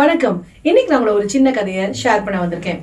வணக்கம். இன்னைக்கு நான் ஒரு சின்ன கதையை ஷேர் பண்ண வந்திருக்கேன்.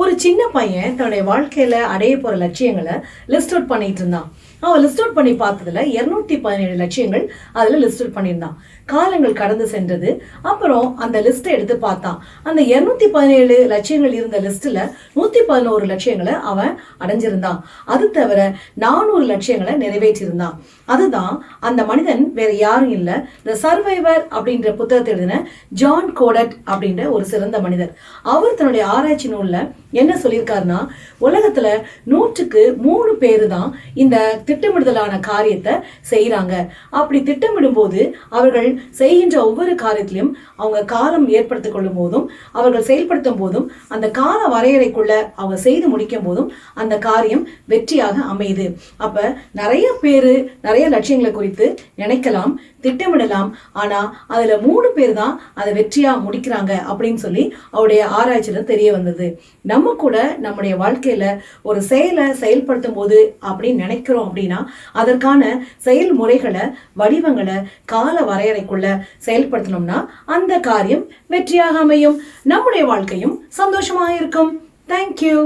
ஒரு சின்ன பையன் தன்னுடைய வாழ்க்கையில அடைய போற லட்சியங்களை லிஸ்ட் அவுட் பண்ணிட்டு இருந்தான். அவன் லிஸ்ட் அவுட் பண்ணி பார்த்ததுல இருநூத்தி பதினேழு லட்சியங்கள் அதுல லிஸ்ட் அவுட் பண்ணியிருந்தான். காலங்கள் கடந்து சென்றது. அப்புறம் அந்த லிஸ்ட்டை எடுத்து பார்த்தான். அந்த இருநூத்தி பதினேழு லட்சியங்கள் இருந்த லிஸ்ட்ல நூத்தி பதினோரு லட்சியங்களை அவன் அடைஞ்சிருந்தான். அது தவிர நானூறு லட்சியங்களை நிறைவேற்றியிருந்தான். அதுதான் அந்த மனிதன் வேற யாரும் இல்லை. த சர்வைவர் அப்படின்ற புத்தகத்தை எழுதின ஜான் கோடட் அப்படின்ற ஒரு சிறந்த மனிதர். அவர் தன்னுடைய ஆராய்ச்சி நூலில் என்ன சொல்லியிருக்காருன்னா உலகத்துல நூற்றுக்கு மூணு பேரு தான் இந்த திட்டமிடுதலான காரியத்தை செய்யறாங்க அப்படி திட்டமிடும் போது அவர்கள் செய்கின்ற ஒவ்வொரு காரியத்திலும் அவங்க காலம் ஏற்படுத்திக் கொள்ளும் போதும் அவர்கள் செயல்படுத்தும் போதும் அந்த கால வரையறைக்குள்ள அவங்க செய்து முடிக்கும் போதும் அந்த காரியம் வெற்றியாக அமையுது. அப்ப நிறைய பேரு நிறைய லட்சியங்களை குறித்து நினைக்கலாம் திட்டமிடலாம். ஆனா அதுல மூணு பேர் தான் அதை வெற்றியா முடிக்கிறாங்க அப்படின்னு சொல்லி அவருடைய ஆராய்ச்சியில தெரிய வந்தது. நம்ம நம்ம கூட நம்முடைய வாழ்க்கையில ஒரு செயலை செயல்படுத்தும் போது அப்படின்னு நினைக்கிறோம் அப்படின்னா அதற்கான செயல்முறைகளை வடிவங்களை கால வரையறைக்குள்ள செயல்படுத்தணும்னா அந்த காரியம் வெற்றியாக அமையும். நம்முடைய வாழ்க்கையும் சந்தோஷமாக இருக்கும். தேங்க்யூ